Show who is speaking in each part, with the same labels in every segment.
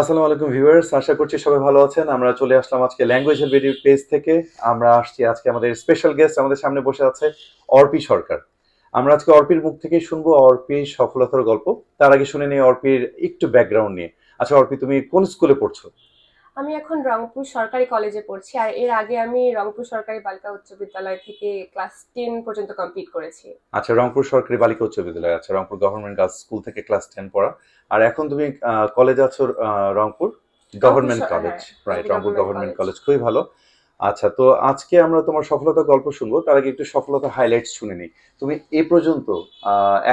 Speaker 1: আসসালামু আলাইকুম ভিউয়ার্স, আশা করছি সবাই ভালো আছেন। আমরা চলে আসলাম আজকে ল্যাঙ্গুয়েজের ভিডিও পেজ থেকে। আমরা আসছি আজকে আমাদের স্পেশাল গেস্ট আমাদের সামনে বসে আছে অর্পি সরকার। আমরা আজকে অর্পির মুখ থেকে শুনব অর্পির সফলতার গল্প। তার আগে শুনে নিই অর্পির একটু ব্যাকগ্রাউন্ড নিয়ে। আচ্ছা অর্পি, তুমি কোন স্কুলে পড়ছো?
Speaker 2: আমি এখন রংপুর সরকারি কলেজে পড়ছি আর এর আগে আমি রংপুর সরকারি বালিকা উচ্চ বিদ্যালয় থেকে ক্লাস টেন পর্যন্ত কমপ্লিট করেছি।
Speaker 1: আচ্ছা রংপুর সরকারি বালিকা উচ্চ বিদ্যালয় আচ্ছা রংপুর গভর্নমেন্ট গার্লস স্কুল থেকে ক্লাস টেন পড়া। আর এখন তুমি কলেজ আছো রংপুর গভর্নমেন্ট কলেজ
Speaker 2: হ্যাঁ,
Speaker 1: রাইট
Speaker 2: রংপুর
Speaker 1: গভর্নমেন্ট কলেজ খুবই ভালো। আচ্ছা তো আজকে আমরা তোমার সফলতা গল্প শুনব। তার আগে একটু সফলতা হাইলাইটস শুনে নিই। তুমি এ পর্যন্ত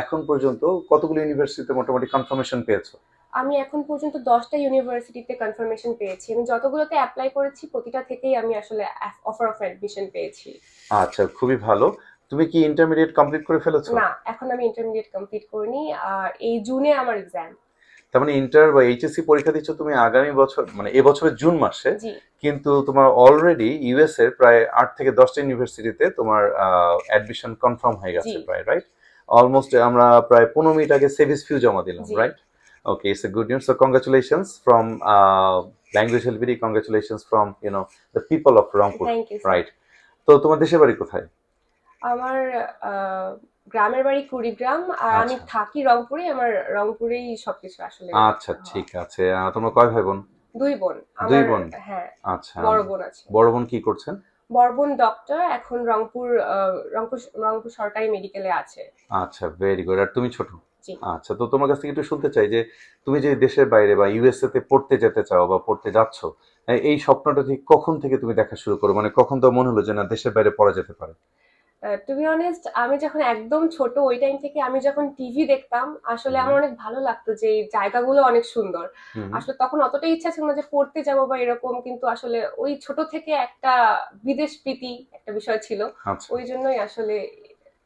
Speaker 1: এখন পর্যন্ত কতগুলো ইউনিভার্সিটিতে মোটামুটি কনফার্মেশন পেয়েছ?
Speaker 2: আমি এখন পর্যন্ত দশটা ইউনিভার্সিটিতে কনফার্মেশন পেয়েছি। আমি যতগুলোতে অ্যাপ্লাই করেছি প্রতিটা থেকেই আমি আসলে অফার অফ অ্যাডমিশন পেয়েছি।
Speaker 1: আচ্ছা খুবই ভালো। তুমি কি ইন্টারমিডিয়েট কমপ্লিট করে ফেলেছো?
Speaker 2: না এখন আমি ইন্টারমিডিয়েট কমপ্লিট করিনি আর এই জুনে আমার এক্সাম
Speaker 1: তার মানে ইন্টার বা এইচএসসি পরীক্ষা দিচ্ছ তুমি আগামী বছর মানে এবছরের জুন মাসে
Speaker 2: জি।
Speaker 1: কিন্তু তোমার অলরেডি ইউএস এর প্রায় আট থেকে দশটা ইউনিভার্সিটিতে তোমার অ্যাডমিশন কনফার্ম হয়ে গেছে প্রায় রাইট অলমোস্ট আমরা প্রায় পনেরো মিনিট আগে সেভিস ফিউ জমা দিলাম
Speaker 2: জি।
Speaker 1: Right okay it's a good news so congratulations from language help BD congratulations from you know the people of Rangpur
Speaker 2: thank you
Speaker 1: right তো তোমার দেশের বাড়ি কোথায়?
Speaker 2: আমার আহ, গ্রামের বাড়ি কুড়িগ্রাম আর আমি
Speaker 1: আচ্ছা।
Speaker 2: থাকি রংপুরে। আমার রংপুরেই সবকিছু আসলে
Speaker 1: আচ্ছা ঠিক আছে। আহ, তোমরা কয় ভাই বোন
Speaker 2: দুই বোন।
Speaker 1: দুই
Speaker 2: আমার-
Speaker 1: বোন?
Speaker 2: হ্যাঁ
Speaker 1: আচ্ছা।
Speaker 2: বড় বোন আছে।
Speaker 1: বড় বোন কি করছেন?
Speaker 2: বড় বোন ডক্টর এখন রংপুর আহ, রংপুর রংপুর সরকারি মেডিকেলে আছে।
Speaker 1: আচ্ছা ভেরি গুড আর তুমি ছোট। আচ্ছা তো তোমার কাছ থেকে একটু শুনতে চাই যে তুমি যে দেশের বাইরে বা ইউএসএ তে পড়তে যেতে চাও বা পড়তে যাচ্ছ এই স্বপ্নটা ঠিক কখন থেকে তুমি দেখা শুরু করো? মানে কখন তো মনে হলো যে না দেশের বাইরে পড়া যেতে পারে?
Speaker 2: টু বি অনেস্ট আমি যখন একদম ছোট ওই টাইম থেকে আমি যখন টিভি দেখতাম আসলে আমার অনেক ভালো লাগতো যে এই জায়গাগুলো অনেক সুন্দর। আসলে তখন অতটা ইচ্ছা ছিল না যে পড়তে যাব বা এরকম কিন্তু আসলে ওই ছোট থেকে একটা বিদেশ প্রীতি একটা বিষয় ছিল।
Speaker 1: আচ্ছা।
Speaker 2: ওই জন্যই আসলে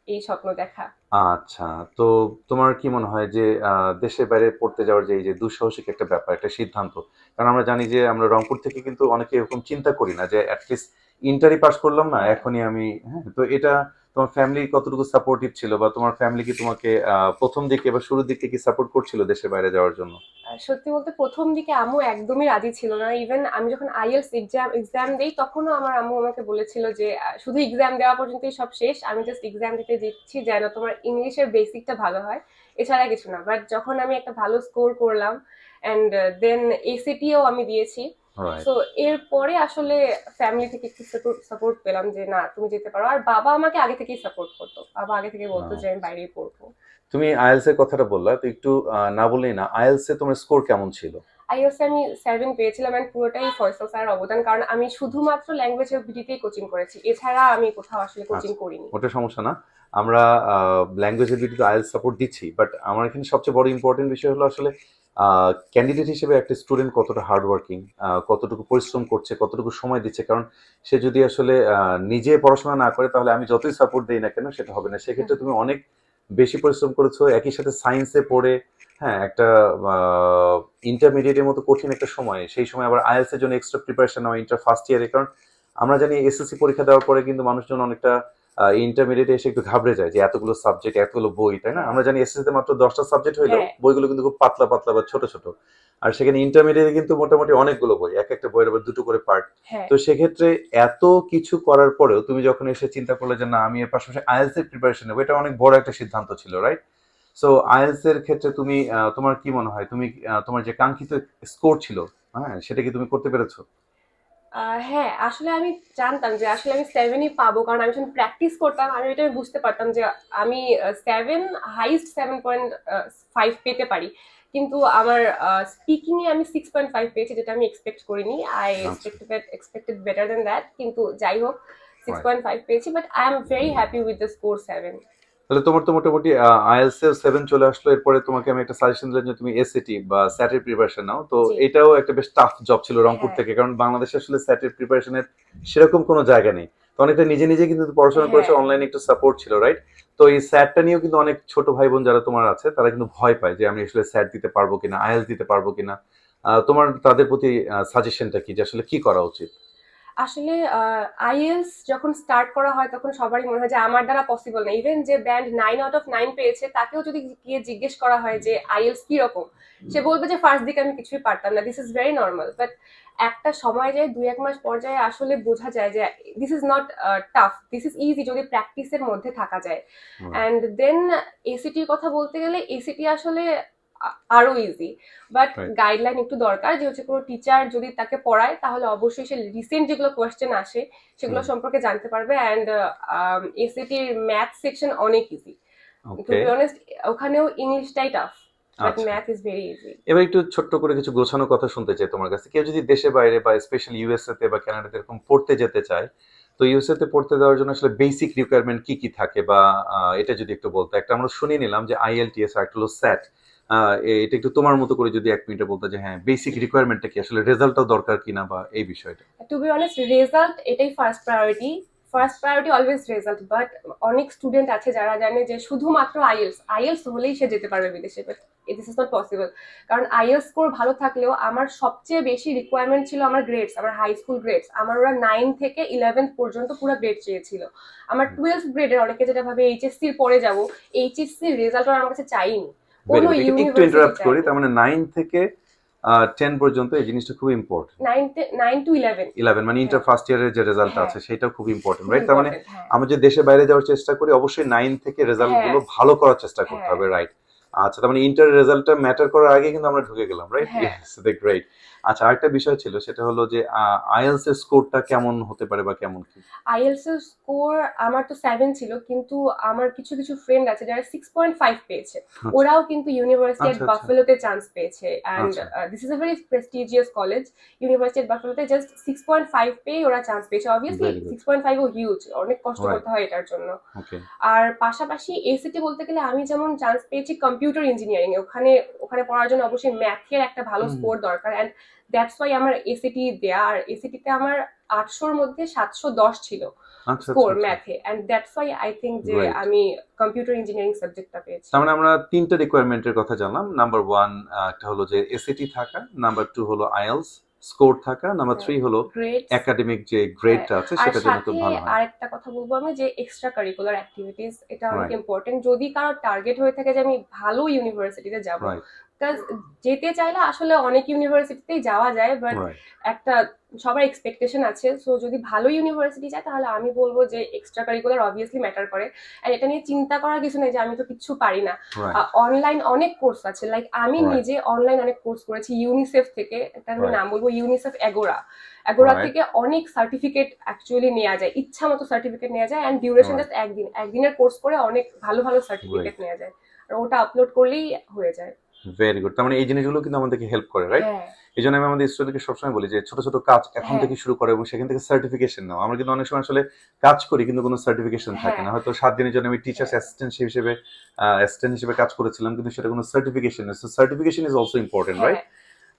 Speaker 2: এই স্বপ্ন দেখা।
Speaker 1: আচ্ছা তো তোমার কি মনে হয় যে দেশের বাইরে পড়তে যাওয়ার যে, এই যে দুঃসাহসিক একটা ব্যাপার, একটা সিদ্ধান্ত, কারণ আমরা জানি যে, আমরা রংপুর থেকে কিন্তু অনেকে এরকম চিন্তা করি না যে অ্যাটলিস্ট ইন্টারই পাস করলাম না, এখনই আমি হ্যাঁ তো এটা তোমার ফ্যামিলি কতটুকু সাপোর্টিভ ছিল বা তোমার ফ্যামিলি কি তোমাকে প্রথম দিকে বা শুরুর দিকে কি সাপোর্ট করছিল দেশের বাইরে যাওয়ার জন্য?
Speaker 2: সত্যি বলতে প্রথম দিকে আম্মু একদমই রাজি ছিল না। ইভেন আমি যখন আইএলস এক্সাম এক্সাম দেই, তখনও আমার আম্মু আমাকে বলেছিল যে শুধু এক্সাম দেওয়া পর্যন্তই সব শেষ, আমি জাস্ট এক্সাম দিতে দিচ্ছি যেন তোমার ইংলিশের বেসিকটা ভালো হয়। এছাড়া কিছু না। বাট যখন আমি একটা ভালো স্কোর করলাম অ্যান্ড দেন এসিটিও আমি দিয়েছি. তো এরপরে আসলে ফ্যামিলি থেকে একটু সাপোর্ট পেলাম যে না তুমি যেতে পারো। আর বাবা আমাকে আগে থেকেই সাপোর্ট করতো। বাবা আগে থেকে বলতো যে আমি বাইরেই পড়ব।
Speaker 1: তুমি আইএলস এর কথাটা বললা তো একটু না বললেই না আইএলস এ তোমার স্কোর কেমন ছিল?
Speaker 2: আইএলস আমি সেভেন পেয়েছিলাম অ্যান্ড পুরোটাই ফয়সাল স্যারের অবদান কারণ আমি শুধুমাত্র ল্যাঙ্গুয়েজ ভিডিতেই কোচিং করেছি। এছাড়া আমি কোথাও আসলে কোচিং
Speaker 1: আচ্ছা।
Speaker 2: করিনি।
Speaker 1: ওটা সমস্যা না। আমরা ল্যাঙ্গুয়েজের ভিডিওতে আইএলস সাপোর্ট দিচ্ছি বাট আমার এখানে সবচেয়ে বড় ইম্পর্টেন্ট বিষয় হলো আসলে ক্যান্ডিডেট হিসেবে একটা স্টুডেন্ট কতটা হার্ড ওয়ার্কিং কতটুকু পরিশ্রম করছে কতটুকু সময় দিচ্ছে কারণ সে যদি আসলে নিজে পড়াশোনা না করে তাহলে আমি যতই সাপোর্ট দিই না কেন সেটা হবে না। সেক্ষেত্রে তুমি অনেক বেশি পরিশ্রম করেছ একই সাথে সায়েন্সে পড়ে হ্যাঁ একটা ইন্টারমিডিয়েটের মতো কঠিন একটা সময় সেই সময় আবার আইএলস এর জন্য এক্সট্রা প্রিপারেশন নেওয়া ইন্টার ফার্স্ট ইয়ারে কারণ আমরা জানি এসএসসি পরীক্ষা দেওয়ার পরে কিন্তু মানুষজন অনেকটা ইন্টারমিডিয়েটে এসে একটু ঘাবড়ে যায় যে এতগুলো সাবজেক্ট এতগুলো বই তাই না? আমরা জানি এসএসসি তে মাত্র দশটা সাবজেক্ট হইলেও
Speaker 2: হ্যাঁ।
Speaker 1: বইগুলো কিন্তু খুব পাতলা পাতলা বা ছোট ছোট। আর সেখানে ইন্টারমিডিয়েটে কিন্তু মোটামুটি অনেকগুলো বই এক একটা বইয়ের আবার দুটো করে পার্ট
Speaker 2: হ্যাঁ।
Speaker 1: তো সেক্ষেত্রে এত কিছু করার পরেও তুমি যখন এসে চিন্তা করলে যে না আমি এর পাশাপাশি আইএলস এর প্রিপারেশন নেব এটা অনেক বড় একটা সিদ্ধান্ত ছিল রাইট সো আইএলস এর ক্ষেত্রে তুমি তোমার কি মনে হয়? তুমি তোমার যে কাঙ্ক্ষিত স্কোর ছিল হ্যাঁ সেটা কি তুমি করতে পেরেছ?
Speaker 2: হ্যাঁ আসলে আমি জানতাম যে আসলে আমি সেভেনই পাবো কারণ আমি যখন প্র্যাকটিস করতাম আমি এটা বুঝতে পারতাম যে আমি seven highest seven point five পেতে পারি। কিন্তু আমার স্পিকিং এ আমি সিক্স পয়েন্ট ফাইভ পেয়েছি যেটা আমি এক্সপেক্ট করিনি। I. Expected expected better than that কিন্তু যাই হোক সিক্স পয়েন্ট ফাইভ পেয়েছি but I am very happy with the score seven
Speaker 1: তাহলে তোমার তো মোটামুটি আইএলস এর সেভেন চলে আসলো। এরপরে তোমাকে আমি একটা সাজেশন দিলাম যে তুমি এসএটি বা স্যাটের প্রিপারেশন নাও। তো এটাও একটা বেশ টাফ জব ছিল রংপুর
Speaker 2: হ্যাঁ।
Speaker 1: থেকে কারণ বাংলাদেশে আসলে স্যাটের প্রিপারেশনের সেরকম কোনো জায়গা নেই। তো অনেকটা নিজে নিজে কিন্তু পড়াশোনা করেছে
Speaker 2: হ্যাঁ।
Speaker 1: অনলাইনে একটু সাপোর্ট ছিল রাইট তো এই স্যাটটা নিয়েও কিন্তু অনেক ছোট ভাই বোন যারা তোমার আছে তারা কিন্তু ভয় পায় যে আমি আসলে স্যাট দিতে পারব কিনা আইএলস দিতে পারব কিনা। আহ, তোমার তাদের প্রতি সাজেশনটা কি? যে আসলে কি করা উচিত?
Speaker 2: আসলে আইএলস যখন স্টার্ট করা হয় তখন সবারই মনে হয় যে আমার দ্বারা পসিবল না। ইভেন যে band nine out of nine পেয়েছে তাকেও যদি গিয়ে জিজ্ঞেস করা হয় যে আইএলস কীরকম সে বলবে যে ফার্স্ট দিকে আমি কিছুই পারতাম না। This is very normal but একটা সময় যায় দুই এক মাস পর্যায়ে আসলে বোঝা যায় যে this is not tough this is easy যদি প্র্যাকটিসের মধ্যে থাকা যায়। অ্যান্ড দেন এসিটির কথা বলতে গেলে এসিটি আসলে আরও ইজি বাট গাইডলাইন একটু দরকার যে হচ্ছে কোনো টিচার যদি তাকে পড়ায় তাহলে অবশ্যই সে রিসেন্ট যেগুলো কোয়েশ্চেন আসে সেগুলো সম্পর্কে জানতে পারবে অ্যান্ড এসিটির ম্যাথ সেকশন অনেক ইজি টু বি অনেস্ট ওখানেও ইংলিশটাই টাফ
Speaker 1: আচ্ছা। এবার একটু ছোট্ট করে কিছু গোছানো কথা শুনতে চাই তোমার কাছে। কেউ যদি দেশে বাইরে বা স্পেশাল ইউএসএ তে বা কানাডাতে এরকম পড়তে যেতে চায় তো ইউএসএ তে পড়তে দেওয়ার জন্য আসলে বেসিক রিকোয়ারমেন্ট কি কি থাকে? বা এটা যদি একটু বলতে। একটা আমরা শুনিয়ে নিলাম যে আইএলটিএস আর একটা হলো স্যাট এটা একটু তোমার মতো করে যদি এক মিনিটে বলতে যে হ্যাঁ বেসিক রিকোয়ারমেন্টটা কি? আসলে রেজাল্টটাও দরকার কিনা বা এই বিষয়টা?
Speaker 2: টু বি অনেস্ট রেজাল্ট এটাই first priority first priority always result but অনেক স্টুডেন্ট আছে যারা জানে যে শুধুমাত্র আইএলস আইএলস হলেই সে যেতে পারবে বিদেশে but this is not possible কারণ আইএলস স্কোর ভালো থাকলেও আমার সবচেয়ে বেশি রিকোয়ারমেন্ট ছিল আমার গ্রেডস আমার হাই স্কুল গ্রেডস আমার ওরা নাইন থেকে ইলেভেন্থ পর্যন্ত পুরো গ্রেড চেয়েছিল। আমার টুয়েলভ গ্রেডের অনেকে যেটা ভাবে এইচএসসির পরে যাব এইচএসসির রেজাল্ট ওরা আমার কাছে চাইনি.
Speaker 1: একটু ইন্টারাপ্ট করি তার মানে নাইন থেকে টেন পর্যন্ত এই জিনিসটা খুব important
Speaker 2: nine to eleven
Speaker 1: eleven মানে ইন্টার ফার্স্ট ইয়ারের যে রেজাল্ট
Speaker 2: হ্যাঁ।
Speaker 1: আছে সেটাও খুব ইম্পর্টেন্ট রাইট তার মানে
Speaker 2: হ্যাঁ।
Speaker 1: আমরা যে দেশে বাইরে যাওয়ার চেষ্টা করি অবশ্যই নাইন থেকে রেজাল্টগুলো ভালো করার চেষ্টা করতে
Speaker 2: হ্যাঁ।
Speaker 1: হবে রাইট আচ্ছা তার মানে ইন্টার রেজাল্টটা ম্যাটার করার আগে কিন্তু আমরা ঢুকে গেলাম রাইট। ইয়েস গ্রেট আচ্ছা আরেকটা বিষয় ছিল সেটা হলো যে আইএলস এর স্কোরটা কেমন হতে পারে বা কেমন কি?
Speaker 2: আইএলস এর স্কোর আমার তো সেভেন ছিল কিন্তু আমার কিছু কিছু ফ্রেন্ড আছে যারা সিক্স পয়েন্ট ফাইভ পেয়েছে। ওরাও কিন্তু ইউনিভার্সিটি
Speaker 1: আচ্ছা, আচ্ছা।
Speaker 2: বাফেলোতে চান্স পেয়েছে।
Speaker 1: আচ্ছা।
Speaker 2: This is a very prestigious college university বাফেলোতে just six point five পেয়ে ওরা চান্স পেয়েছে। Obviously
Speaker 1: Very good.
Speaker 2: Six point five ও হিউজ অনেক কষ্ট করতে হয় এটার জন্য। আর পাশাপাশি এসিটি বলতে গেলে আমি যেমন চান্স পেয়েছি কম্পিউটার ইঞ্জিনিয়ারিং ওখানে ওখানে পড়ার জন্য অবশ্যই ম্যাথের একটা ভালো স্কোর দরকার অ্যান্ড দ্যাটস ওয়াই আমার এসিটি দেয়া আর এসিটিতে আমার আটশোর মধ্যে সাতশো দশ ছিল স্কোর। ম্যাথে and that's why I think যে আমি কম্পিউটার ইঞ্জিনিয়ারিং সাবজেক্টটা পেয়েছি।
Speaker 1: তার মানে আমরা তিনটা রিকোয়ারমেন্টের কথা জানলাম। নাম্বার ওয়ান একটা হলো যে এসিটি থাকা নাম্বার টু হলো আইএলস স্কোর থাকা নাম্বার
Speaker 2: হ্যাঁ।
Speaker 1: থ্রি হলো একাডেমিক যে গ্রেডটা আছে সেটা যেন খুব ভালো হয়
Speaker 2: আরেকটা কথা বলব আমি যে এক্সট্রা কারিকুলার অ্যাক্টিভিটিস এটা অনেক. ইম্পর্টেন্ট যদি কারও টার্গেট হয়ে থাকে যে আমি ভালো ইউনিভার্সিটিতে যাব যেতে চাইলে আসলে অনেক ইউনিভার্সিটিতেই যাওয়া যায় বাট একটা সবার এক্সপেকটেশন আছে। সো যদি ভালো ইউনিভার্সিটি যায় তাহলে আমি বলব যে এক্সট্রা কারিকুলার অবভিয়াসলি ম্যাটার করে। আর এটা নিয়ে চিন্তা করার কিছু নেই যে আমি তো কিচ্ছু পারি না। অনলাইন অনেক কোর্স আছে। লাইক আমি নিজে অনলাইন অনেক কোর্স করেছি ইউনিসেফ থেকে। আমি নাম বলব ইউনিসেফ এগোরা এগোরা থেকে অনেক সার্টিফিকেট অ্যাকচুয়ালি নেওয়া যায়। ইচ্ছা মতো সার্টিফিকেট নেওয়া যায়। অ্যান্ড ডিউরেশন জাস্ট একদিন। একদিনের কোর্স করে অনেক ভালো ভালো সার্টিফিকেট নেওয়া যায়। আর ওটা আপলোড করলেই হয়ে যায়।
Speaker 1: ভেরি গুড তার মানে এই জিনিসগুলো কিন্তু আমাদেরকে হেল্প করে রাইট এই জন্য আমি আমাদের স্টুডেন্টকে সবসময় বলি যে ছোট ছোট কাজ এখন। থেকে শুরু করে এবং সেখান থেকে সার্টিফিকেশন নাও। আমরা কিন্তু অনেক সময় আসলে কাজ করি কিন্তু কোনো সার্টিফিকেশন থাকে। না। হয়তো সাত দিনের জন্য আমি টিচার্স। অ্যাসিস্ট্যান্ট হিসেবে অ্যাসিস্ট্যান্ট হিসেবে কাজ করেছিলাম কিন্তু সেটা কোনো সার্টিফিকেশন নেই। Certification is also important right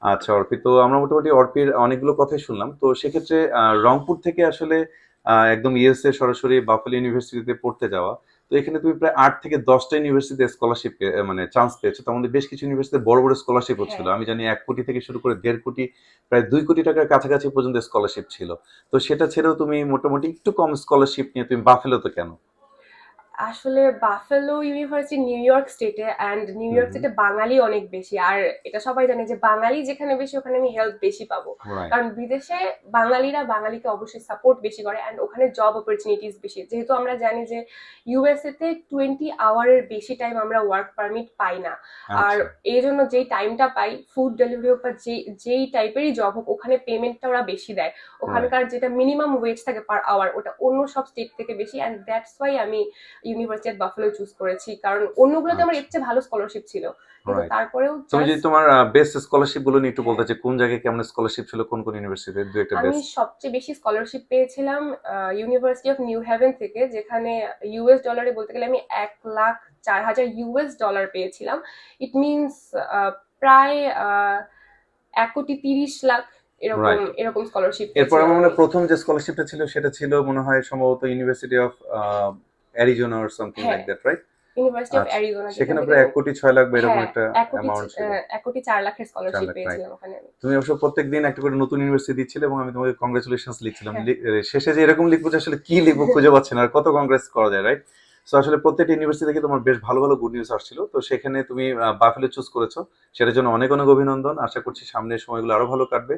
Speaker 1: আচ্ছা অর্পি তো আমরা মোটামুটি অর্পির অনেকগুলো কথাই শুনলাম। তো সেক্ষেত্রে রংপুর থেকে আসলে একদম ইউএসএ সরাসরি বাফেলো ইউনিভার্সিটিতে পড়তে যাওয়া। তো এখানে তুমি প্রায় আট থেকে দশটা ইউনিভার্সিটিতে স্কলারশিপ মানে চান্স পেয়েছ। তার মধ্যে বেশ কিছু ইউনিভার্সিটিতে বড় বড় স্কলারশিপ ছিল।
Speaker 2: হ্যাঁ।
Speaker 1: আমি জানি এক কোটি থেকে শুরু করে দেড় কোটি প্রায় দুই কোটি টাকার কাছাকাছি পর্যন্ত স্কলারশিপ ছিল। তো সেটা ছেড়েও তুমি মোটামুটি একটু কম স্কলারশিপ নিয়ে তুমি বাফেলো তো কেন?
Speaker 2: আসলে বাফেলো ইউনিভার্সিটি নিউ ইয়র্ক স্টেটে অ্যান্ড নিউ ইয়র্ক। স্টেটে বাঙালি অনেক বেশি। আর এটা সবাই জানে যে বাঙালি যেখানে বেশি ওখানে আমি হেল্প বেশি পাবো। কারণ বিদেশে বাঙালিরা বাঙালিকে অবশ্যই সাপোর্ট বেশি করে অ্যান্ড ওখানে জব অপরচুনিটিস বেশি। যেহেতু আমরা জানি যে ইউএসএ তে টোয়েন্টি আওয়ারের বেশি টাইম আমরা ওয়ার্ক পারমিট পাই না। আর
Speaker 1: আচ্ছা
Speaker 2: এই জন্য যেই টাইমটা পাই ফুড ডেলিভারি হোক বা যেই যেই টাইপেরই জব হোক ওখানে পেমেন্টটা ওরা বেশি দেয়। ওখানকার যেটা মিনিমাম ওয়েজ থাকে পার আওয়ার ওটা অন্য সব স্টেট থেকে বেশি অ্যান্ড দ্যাটস ওয়াই আমি ইউনিভার্সিটি অফ বাফেলো চুজ করেছি। কারণ অন্যগুলোতে আমার এর চেয়ে ভালো স্কলারশিপ ছিল। কিন্তু তারপরেও
Speaker 1: তুমি যদি তোমার বেস্ট স্কলারশিপগুলো নিয়ে একটু বলতে চাই কোন জায়গায় কেমন স্কলারশিপ ছিল কোন কোন ইউনিভার্সিটিতে দু একটা
Speaker 2: আমি সবচেয়ে বেশি স্কলারশিপ পেয়েছিলাম ইউনিভার্সিটি অফ নিউ হ্যাভেন থেকে যেখানে ইউএস ডলারে বলতে গেলে আমি এক লাখ চার হাজার ইউএস ডলার পেয়েছিলাম। ইট মিনস প্রায় এক কোটি তিরিশ লাখ এরকম এরকম স্কলারশিপ
Speaker 1: এরপর আমার মনে প্রথম যে স্কলারশিপটা ছিল সেটা ছিল মনে হয় সম্ভবত university of Arizona or something. Like that right
Speaker 2: university of Arizona
Speaker 1: সেখানে প্রায় এক কোটি ছয় লাখ বা এরকম
Speaker 2: হ্যাঁ,
Speaker 1: একটা
Speaker 2: এক কোটি
Speaker 1: অ্যামাউন্ট ছিল।
Speaker 2: আহ, এক কোটি চার লাখের
Speaker 1: চার
Speaker 2: স্কলারশিপ পেয়েছিলাম ওখানে।
Speaker 1: তুমি অবশ্য প্রত্যেকদিন একটা করে নতুন ইউনিভার্সিটি দিচ্ছিলে এবং আমি তোমাকে কংগ্রেচুলেশন লিখছিলাম।
Speaker 2: হ্যাঁ।
Speaker 1: শেষে যে এরকম লিখব আসলে কি লিখব খুঁজে পাচ্ছি না আর কত কংগ্রেস করা যায় রাইট সো আসলে প্রত্যেকটা ইউনিভার্সিটি থেকে তোমার বেশ ভালো ভালো গুড নিউজ আসছিল। তো সেখানে তুমি বাফেলো চুজ করেছ। সেটার জন্য অনেক অনেক অভিনন্দন। আশা করছি সামনের সময়গুলো আরও ভালো কাটবে।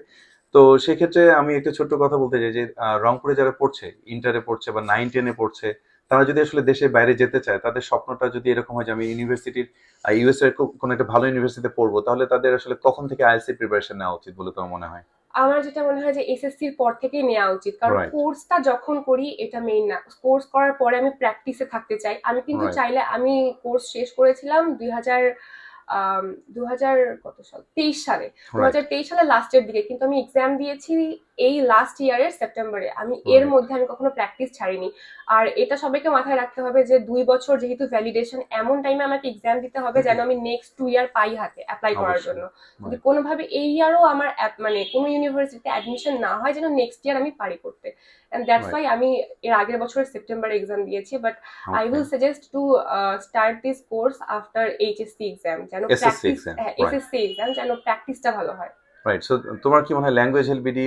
Speaker 1: তো সেক্ষেত্রে আমি একটা ছোট্ট কথা বলতে চাই যে রংপুরে যারা পড়ছে ইন্টারে পড়ছে বা নাইন টেনে পড়ছে তারা যদি আসলে দেশের বাইরে যেতে চায় তাদের স্বপ্নটা যদি এরকম হয় যে আমি ইউনিভার্সিটির ইউএস এর কো- কোনো একটা ভালো ইউনিভার্সিটিতে পড়ব তাহলে তাদের আসলে কখন থেকে আইএলসি প্রিপারেশন নেওয়া উচিত বলে তোমার মনে হয়?
Speaker 2: আমার যেটা মনে হয় যে এসএসসি এর পর থেকেই নেওয়া উচিত। কারণ. কোর্সটা যখন করি এটা মেইন না। কোর্স করার পরে আমি প্র্যাকটিসে থাকতে চাই। আমি কিন্তু চাইলে আমি কোর্স শেষ করেছিলাম দুই হাজার দু হাজার কত সাল? তেইশ সালে। দু. হাজার তেইশ সালের লাস্টের দিকে কিন্তু আমি এক্সাম দিয়েছি এই লাস্ট ইয়ারের সেপ্টেম্বরে আমি এর মধ্যে আমি কখনো প্র্যাকটিস ছাড়িনি। আর এটা সবাইকে মাথায় রাখতে হবে যে দুই বছর যেহেতু ভ্যালিডেশন এমন টাইমে আমাকে এক্সাম দিতে হবে যেন আমি নেক্সট টু ইয়ার পাই হাতে অ্যাপ্লাই করার জন্য। যদি কোনোভাবে এই ইয়ারও আমার মানে কোনো ইউনিভার্সিটিতে অ্যাডমিশন না হয় যেন নেক্সট ইয়ার আমি পারি করতে। And that's
Speaker 1: Right.
Speaker 2: ওয়াই আমি এর আগের বছরের সেপ্টেম্বরে এক্সাম দিয়েছি but I. Will suggest to start this course after HSC exam যেন প্র্যাকটিস. এসএসসি এক্সাম যেন প্র্যাকটিসটা ভালো হয়
Speaker 1: রাইট সো তোমার কি মনে হয় ল্যাঙ্গুয়েজ এলবিডি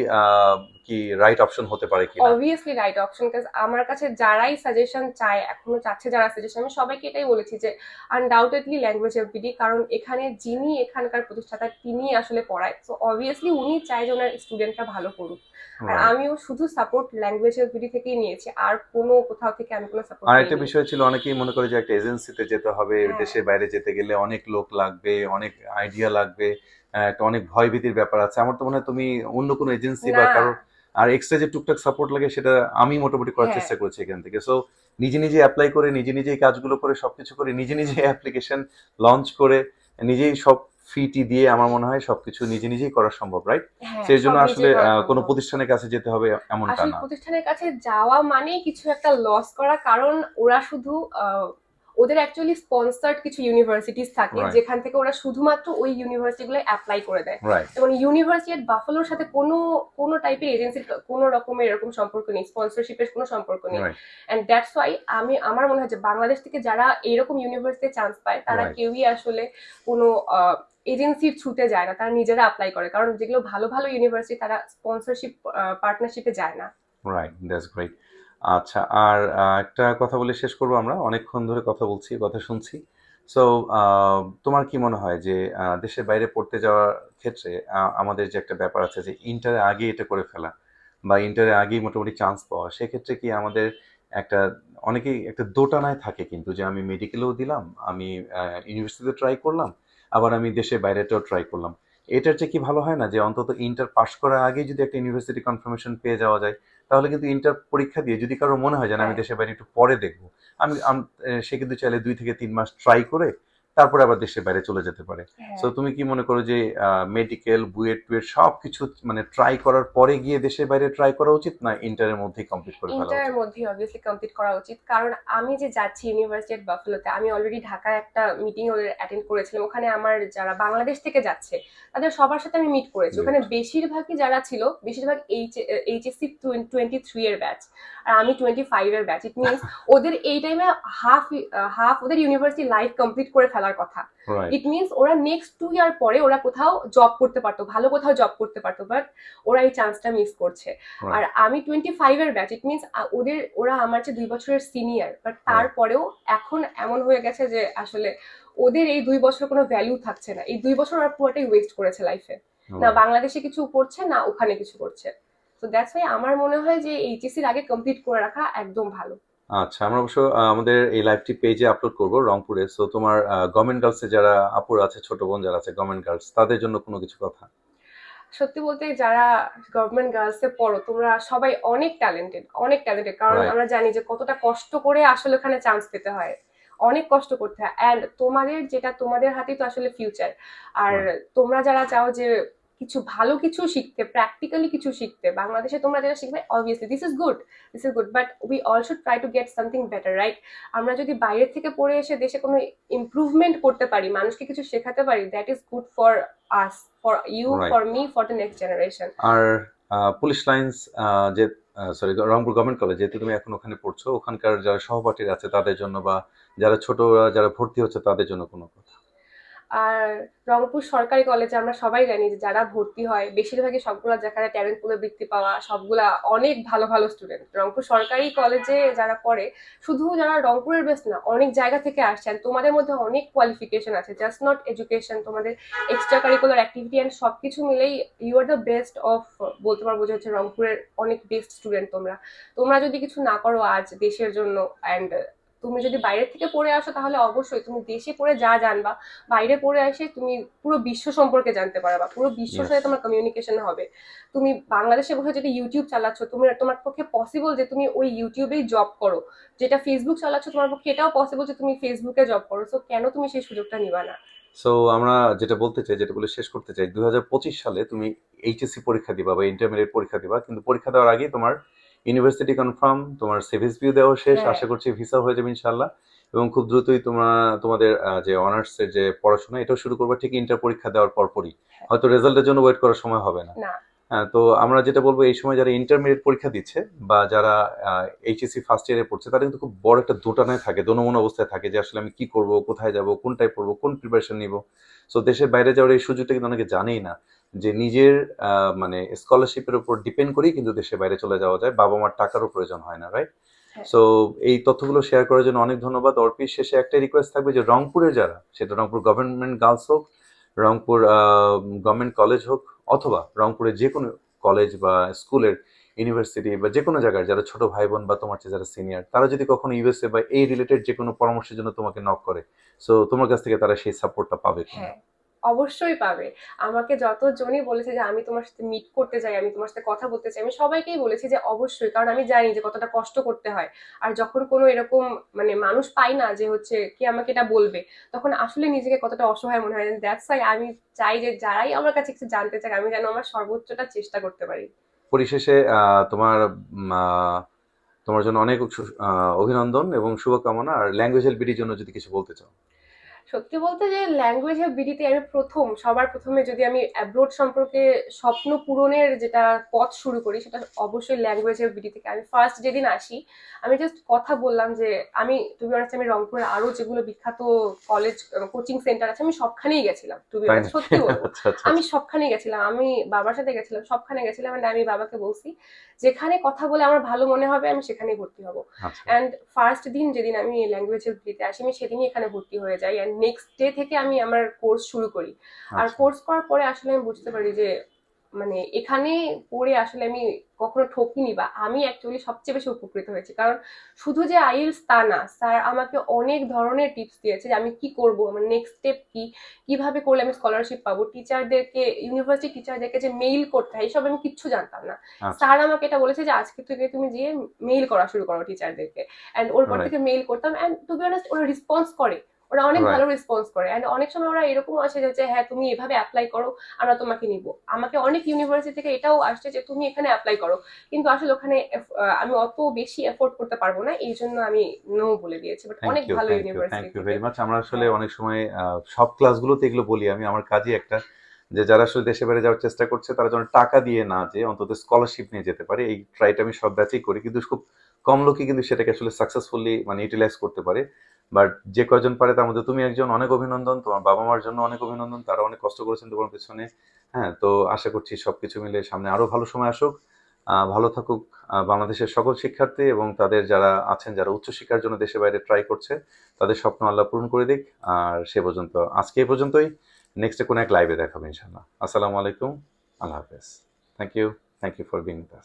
Speaker 1: কি রাইট অপশন হতে পারে কি
Speaker 2: অবভিয়াসলি রাইট অপশন কাজ আমার কাছে যারাই সাজেশন চায় এখনও চাচ্ছে যারা সাজেশন আমি সবাইকে এটাই বলেছি যে আনডাউটেডলি ল্যাঙ্গুয়েজ এলপিডি কারণ এখানে যিনি এখানকার প্রতিষ্ঠাতা তিনি আসলে পড়ায়। সো অবভিয়াসলি উনি চায় যে ওনার স্টুডেন্টরা ভালো করুক। আর আমিও শুধু সাপোর্ট ল্যাঙ্গুয়েজ এলপিডি থেকেই নিয়েছি আর কোনো কোথাও থেকে আমি কোনো সাপোর্ট
Speaker 1: আর একটা বিষয় ছিল অনেকেই মনে করে যে একটা এজেন্সিতে যেতে হবে
Speaker 2: হ্যাঁ।
Speaker 1: দেশের বাইরে যেতে গেলে অনেক লোক লাগবে অনেক আইডিয়া লাগবে। একটা অনেক ভয়ভীতির ব্যাপার আছে। আমার তো মনে হয় তুমি অন্য কোনো এজেন্সি বা
Speaker 2: না।
Speaker 1: কারোর আর এক্সট্রা যে টুকটাক সাপোর্ট লাগে সেটা আমি মোটামুটি করার
Speaker 2: হ্যাঁ।
Speaker 1: চেষ্টা করেছি এখান থেকে। সো নিজে নিজে অ্যাপ্লাই করে নিজে নিজেই কাজগুলো করে সবকিছু করে নিজে নিজে অ্যাপ্লিকেশন লঞ্চ করে নিজেই সব ফিটি দিয়ে আমার মনে হয় সবকিছু নিজে নিজেই করা সম্ভব রাইট
Speaker 2: হ্যাঁ,
Speaker 1: সেই জন্য আসলে
Speaker 2: করা
Speaker 1: কোনো প্রতিষ্ঠানের কাছে যেতে হবে এমনটা না।
Speaker 2: প্রতিষ্ঠানের কাছে যাওয়া মানে কিছু একটা লস করা কারণ ওরা শুধু ওদের অ্যাকচুয়ালি স্পন্সার্ড কিছু ইউনিভার্সিটিস থাকে যেখান থেকে ওরা শুধুমাত্র ওই ইউনিভার্সিটিগুলো অ্যাপ্লাই করে দেয়। যেমন ইউনিভার্সিটি এট বাফালোর সাথে কোনো কোনো টাইপের এজেন্সির কোনো রকমের এরকম সম্পর্ক নেই স্পন্সরশিপের কোনো সম্পর্ক নেই। অ্যান্ড দ্যাটস ওয়াই আমি আমার মনে হয় যে বাংলাদেশ থেকে যারা এরকম ইউনিভার্সিটিতে চান্স পায় তারা কেউই আসলে কোনো এজেন্সির ছুটে যায় না তারা নিজেরা অ্যাপ্লাই করে। কারণ যেগুলো ভালো ভালো ইউনিভার্সিটি তারা স্পন্সরশিপ পার্টনারশিপে যায় না।
Speaker 1: রাইট দ্যাটস গ্রেট আচ্ছা আর একটা কথা বলে শেষ করব আমরা। অনেকক্ষণ ধরে কথা বলছি, কথা শুনছি। সো তোমার কি মনে হয় যে দেশের বাইরে পড়তে যাওয়ার ক্ষেত্রে আমাদের যে একটা ব্যাপার আছে যে ইন্টারে আগে এটা করে ফেলা বা ইন্টারে আগেই মোটামুটি চান্স পাওয়া, সেক্ষেত্রে কি আমাদের একটা, অনেকেই একটা দোটানায় থাকে কিন্তু যে, আমি মেডিকেলেও দিলাম, আমি ইউনিভার্সিটিতে ট্রাই করলাম, আবার আমি দেশের বাইরেটাও ট্রাই করলাম। এটার চেয়ে কি ভালো হয় না যে, অন্তত ইন্টার পাস করার আগে যদি একটা ইউনিভার্সিটি কনফার্মেশন পেয়ে যাওয়া যায়? তাহলে কিন্তু ইন্টার পরীক্ষা দিয়ে যদি কারও মনে হয় যে না, আমি
Speaker 2: হ্যাঁ।
Speaker 1: দেশের বাইরে একটু পরে দেখব আমি সে কিন্তু চাইলে দুই থেকে তিন মাস ট্রাই করে তারপরে আবার দেশের বাইরে চলে যেতে পারে।
Speaker 2: হ্যাঁ।
Speaker 1: তো তুমি কি মনে করো যে মেডিকেল বুয়েট টুয়েট সব কিছু মানে ট্রাই করার পরে গিয়ে দেশের বাইরে ট্রাই করা উচিত না ইন্টারের মধ্যেই কমপ্লিট করে ফেলা
Speaker 2: ইন্টারের মধ্যে অবভিয়াসলি কমপ্লিট করা উচিত। কারণ আমি যে যাচ্ছি ইউনিভার্সিটি এট বাফেলোতে আমি অলরেডি ঢাকায় একটা মিটিং অ্যাটেন্ড করেছিলাম। ওখানে আমার যারা বাংলাদেশ থেকে যাচ্ছে তাদের সবার সাথে আমি মিট করেছি। ওখানে বেশিরভাগই যারা ছিল বেশিরভাগ এইচ এইচএসসি টোয়েন্টি থ্রি এর ব্যাচ আর আমি টোয়েন্টি ফাইভ এর ব্যাচ ইট মিনস ওদের এই টাইমে হাফ হাফ ওদের ইউনিভার্সিটি লাইফ কমপ্লিট করে ফেলার কথা। ইট মিনস ওরা নেক্সট টু ইয়ার পরে ওরা কোথাও জব করতে পারতো ভালো কোথাও জব করতে পারতো বাট ওরা এই চান্সটা মিস করছে। আর আমি টোয়েন্টি ফাইভ এর ব্যাচ ইট মিনস ওদের ওরা আমার চেয়ে দুই বছরের সিনিয়র বাট তারপরেও এখন এমন হয়ে গেছে যে আসলে ওদের এই দুই বছর কোনো ভ্যালু থাকছে না। এই দুই বছর ওরা পুরোটাই ওয়েস্ট করেছে লাইফে না বাংলাদেশে কিছু করছে না ওখানে কিছু করছে। তো দ্যাটস ওয়াই আমার মনে হয় যে এইচএসির আগে কমপ্লিট করে রাখা একদম ভালো।
Speaker 1: আচ্ছা আমরা অবশ্য আমাদের এই লাইভটি পেজে আপলোড করব রংপুরে। সো তোমার গভর্নমেন্ট গার্লসে যারা আপুর আছে ছোট বোন যারা আছে গভর্নমেন্ট গার্লস তাদের জন্য কোনো কিছু কথা?
Speaker 2: সত্যি বলতে যারা গভর্নমেন্ট গার্লসে পড়ো তোমরা সবাই অনেক ট্যালেন্টেড অনেক ট্যালেন্টেড কারণ আমরা জানি যে কতটা কষ্ট করে আসলে ওখানে চান্স পেতে হয়। অনেক কষ্ট করতে হয়। অ্যান্ড তোমাদের যেটা তোমাদের হাতেই তো আসলে ফিউচার আর তোমরা যারা চাও যে কিছু ভালো কিছু শিখতে প্র্যাকটিক্যালি কিছু শিখতে বাংলাদেশে তোমরা যেটা শিখবে obviously this is good this is good but we all should try to get something better right আমরা যদি বাইরে থেকে পড়ে এসে দেশে কোনো ইমপ্রুভমেন্ট করতে পারি মানুষকে কিছু শেখাতে পারি that is good for us for you for me for the next generation
Speaker 1: R police lines যে সরি রংপুর গভর্নমেন্ট কলেজ যেহেতু তুমি এখন ওখানে পড়ছো ওখানকার যারা সহপাঠীরা আছে তাদের জন্য বা যারা ছোট যারা ভর্তি হচ্ছে তাদের জন্য কোনো কথা।
Speaker 2: আর রংপুর সরকারি কলেজে আমরা সবাই জানি যে যারা ভর্তি হয়, বেশিরভাগই সবগুলো যেখানে ট্যালেন্ট পুলে বৃত্তি পাওয়া, সবগুলা অনেক ভালো ভালো স্টুডেন্ট রংপুর সরকারি কলেজে যারা পড়ে, শুধু যারা রংপুরের বেস্ট না, অনেক জায়গা থেকে আসছেন তোমাদের মধ্যে অনেক কোয়ালিফিকেশন আছে। জাস্ট নট এডুকেশন তোমাদের এক্সট্রা কারিকুলার অ্যাক্টিভিটি অ্যান্ড সব কিছু মিলেই you are the best of বলতে পারব যে হচ্ছে রংপুরের অনেক বেস্ট স্টুডেন্ট তোমরা। তোমরা যদি কিছু না করো আজ দেশের জন্য অ্যান্ড তুমি যদি বাইরে থেকে পড়ে আসো তাহলে অবশ্যই তুমি দেশে পড়ে যা জানবা বাইরে পড়ে এসে তুমি পুরো বিশ্ব সম্পর্কে জানতে পারবা পুরো
Speaker 1: বিশ্ব
Speaker 2: সাথে তোমার কমিউনিকেশন হবে। তুমি বাংলাদেশে বসে যদি ইউটিউব চালাচ্ছ তুমি তোমার পক্ষে পসিবল যে তুমি ওই ইউটিউবেই জব করো। যেটা ফেসবুক চালাচ্ছ তোমার পক্ষে এটাও পসিবল যে তুমি ফেসবুকে জব করো। সো কেন তুমি সেই সুযোগটা নিবা না?
Speaker 1: সো আমরা যেটা বলতে চাই যেটা বলে শেষ করতে চাই দু হাজার পঁচিশ সালে তুমি এইচএসসি পরীক্ষা দিবা বা ইন্টারমিডিয়েট পরীক্ষা দিবা কিন্তু পরীক্ষা দেওয়ার আগে তোমার ইউনিভার্সিটি কনফার্ম তোমার সিভিস ভিউ দেওয়া শেষ
Speaker 2: হ্যাঁ।
Speaker 1: আশা করছি ভিসা হয়ে যাবে ইনশাল্লাহ এবং খুব দ্রুতই তোমরা তোমাদের যে অনার্স এর যে পড়াশোনা এটাও শুরু করবে ঠিক ইন্টার পরীক্ষা দেওয়ার পরপরই। হয়তো রেজাল্টের জন্য ওয়েট করার সময় হবে না। হ্যাঁ তো আমরা যেটা বলব এই সময় যারা ইন্টারমিডিয়েট পরীক্ষা দিচ্ছে বা যারা এইচএসসি ফার্স্ট ইয়ারে পড়ছে তারা কিন্তু খুব বড় একটা দোটানায় থাকে দোনমন অবস্থায় থাকে যে আসলে আমি কি করব কোথায় যাব কোনটায় পড়ব কোন প্রিপারেশন নিব। সো দেশের বাইরে যাওয়ার এই সুযোগটা কিন্তু অনেকে জানেই না যে নিজের আহ, মানে স্কলারশিপের উপর ডিপেন্ড করেই কিন্তু দেশের বাইরে চলে যাওয়া যায় বাবা মার টাকারও প্রয়োজন হয় না রাইট
Speaker 2: হ্যাঁ।
Speaker 1: সো এই তথ্যগুলো শেয়ার করার জন্য অনেক ধন্যবাদ। অর্পির শেষে একটাই রিকোয়েস্ট থাকবে যে রংপুরের যারা সেটা রংপুর গভর্নমেন্ট গার্লস হোক রংপুর গভর্নমেন্ট কলেজ হোক অথবা রংপুরের যে কোনো কলেজ বা স্কুলের ইউনিভার্সিটি বা যে কোনো জায়গায় যারা ছোট ভাই বোন বা তোমার চেয়ে যারা সিনিয়র তারা যদি কখনো ইউএসএ বা এই রিলেটেড যে কোনো পরামর্শের জন্য তোমাকে নক করে সো তোমার কাছ থেকে তারা সেই সাপোর্টটা পাবে
Speaker 2: হ্যাঁ। অবশ্যই পাবে। আমাকে যতজনই বলেছে যে আমি তোমার সাথে মিট করতে চাই, আমি তোমার সাথে কথা বলতে চাই, আমি সবাইকেই বলেছি যে অবশ্যই। কারণ আমি জানি যে কতটা কষ্ট করতে হয়। আর যখন কোনো এরকম মানে মানুষ পাই না যে হচ্ছে কি আমাকে এটা বলবে, তখন আসলে নিজেকে কতটা অসহায় মনে হয়। দ্যাটস ওয়াই আমি চাই যে যারাই আমার কাছে কিছু জানতে চায় আমি যেন আমার সর্বোচ্চটা চেষ্টা করতে পারি।
Speaker 1: পরিশেষে তোমার তোমার জন্য অনেক অভিনন্দন এবং শুভকামনা। আর ল্যাঙ্গুয়েজ বিডির জন্য যদি কিছু বলতে চাও।
Speaker 2: সত্যি বলতে যে ল্যাঙ্গুয়েজ অফ বিডিতে আমি প্রথম সবার প্রথমে যদি আমি অ্যাব্রোড সম্পর্কে স্বপ্ন পূরণের যেটা পথ শুরু করি সেটা অবশ্যই ল্যাঙ্গুয়েজ অফ বিডি থেকে। আমি ফার্স্ট যেদিন আসি আমি জাস্ট কথা বললাম যে আমি তুমি অনেক আমি রংপুরের আরও যেগুলো বিখ্যাত কলেজ কোচিং সেন্টার আছে আমি সবখানেই গেছিলাম তুমি সত্যি বলব।
Speaker 1: আচ্ছা আচ্ছা
Speaker 2: আমি সবখানেই গেছিলাম আমি বাবার সাথে গেছিলাম সবখানে গেছিলাম and আমি বাবাকে বলছি যেখানে কথা বলে আমার ভালো মনে হবে আমি সেখানেই ভর্তি হব।
Speaker 1: আচ্ছা।
Speaker 2: অ্যান্ড ফার্স্ট দিন যেদিন আমি ল্যাঙ্গুয়েজের বিডিতে আসি আমি সেদিনই এখানে ভর্তি হয়ে যাই অ্যান্ড নেক্সট ডে থেকে আমি আমার কোর্স শুরু করি। আর
Speaker 1: আচ্ছা।
Speaker 2: কোর্স করার পরে আসলে আমি বুঝতে পারি যে মানে এখানে পড়ে আসলে আমি কখনো ঠকিনি বা আমি অ্যাকচুয়ালি সবচেয়ে বেশি উপকৃত হয়েছি। কারণ শুধু যে আইএলস তা না স্যার আমাকে অনেক ধরনের টিপস দিয়েছে যে আমি কি করব আমার নেক্সট স্টেপ কি কীভাবে করলে আমি স্কলারশিপ পাবো। টিচারদেরকে ইউনিভার্সিটি টিচারদেরকে যে মেইল করতে হয় এইসব আমি কিচ্ছু জানতাম না।
Speaker 1: আচ্ছা।
Speaker 2: স্যার আমাকে এটা বলেছে যে আজকে থেকে তুমি গিয়ে মেইল করা শুরু করো টিচারদেরকে অ্যান্ড ওর পর থেকে মেইল করতাম অ্যান্ড টু বি অনেস্ট ওরা রেসপন্স করে। ওরা অনেক ভালো রেসপন্স করে। অ্যান্ড অনেক সময় ওরা এরকম আসে যে হ্যাঁ তুমি এভাবে অ্যাপ্লাই করো আমরা তোমাকে নিব। আমাকে অনেক ইউনিভার্সিটি থেকে এটাও আসছে যে তুমি এখানে অ্যাপ্লাই করো। কিন্তু আসলে ওখানে আমি অত বেশি এফোর্ড করতে পারব না এই জন্য আমি নো বলে দিয়েছি। বাট অনেক ভালো
Speaker 1: thank you thank you very much আমরা আসলে অনেক সময় সব ক্লাসগুলোতে এগুলো বলি। আমি আমার কাজই একটা যে যারা আসলে দেশে বাইরে যাওয়ার চেষ্টা করছে তারা যেন টাকা দিয়ে না যে অন্তত স্কলারশিপ নিয়ে যেতে পারে। এই ট্রাইটা আমি সব ব্যাচেই করি। কিন্তু খুব কম লোকই কিন্তু সেটাকে আসলে সাকসেসফুলি মানে ইউটিলাইজ করতে পারে। বাট যে কয়জন পারে তার মধ্যে তুমি একজন অনেক অভিনন্দন, তোমার বাবা মার জন্য অনেক অভিনন্দন, তারা অনেক কষ্ট করেছেন তোমার পেছনে। হ্যাঁ তো আশা করছি সবকিছু মিলে সামনে আরও ভালো সময় আসুক। ভালো থাকুক বাংলাদেশের সকল শিক্ষার্থী এবং তাদের যারা আছেন, যারা উচ্চশিক্ষার জন্য দেশে বাইরে ট্রাই করছে, তাদের স্বপ্ন আল্লাহ পূরণ করে দিক। আর সে পর্যন্ত, আজকে এই পর্যন্তই। নেক্সটে কোনো এক লাইভে দেখাবো ইনশাল্লাহ আসসালামু আলাইকুম। আল্লাহ হাফেজ। Thank you thank you for being